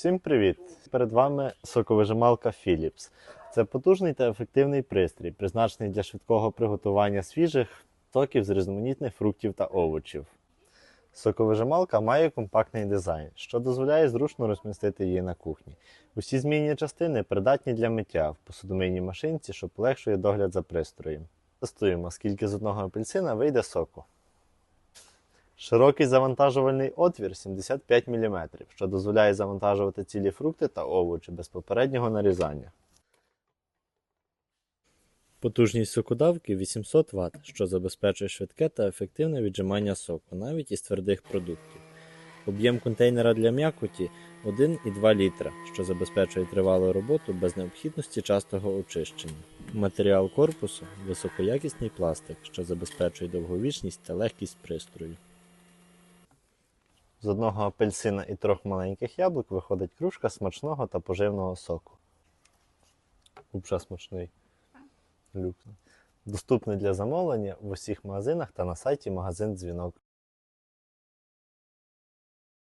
Всім привіт! Перед вами соковижималка Philips. Це потужний та ефективний пристрій, призначений для швидкого приготування свіжих соків з різноманітних фруктів та овочів. Соковижималка має компактний дизайн, що дозволяє зручно розмістити її на кухні. Усі змінні частини придатні для миття в посудомийній машинці, що полегшує догляд за пристроєм. Тестуємо, скільки з одного апельсина вийде соку. Широкий завантажувальний отвір 75 мм, що дозволяє завантажувати цілі фрукти та овочі без попереднього нарізання. Потужність сокодавки 800 Вт, що забезпечує швидке та ефективне віджимання соку, навіть із твердих продуктів. Об'єм контейнера для м'якоті 1,2 літра, що забезпечує тривалу роботу без необхідності частого очищення. Матеріал корпусу високоякісний пластик, що забезпечує довговічність та легкість пристрою. З одного апельсина і трьох маленьких яблук виходить кружка смачного та поживного соку. Купша смачний. Люкс. Доступний для замовлення в усіх магазинах та на сайті магазин Дзвінок.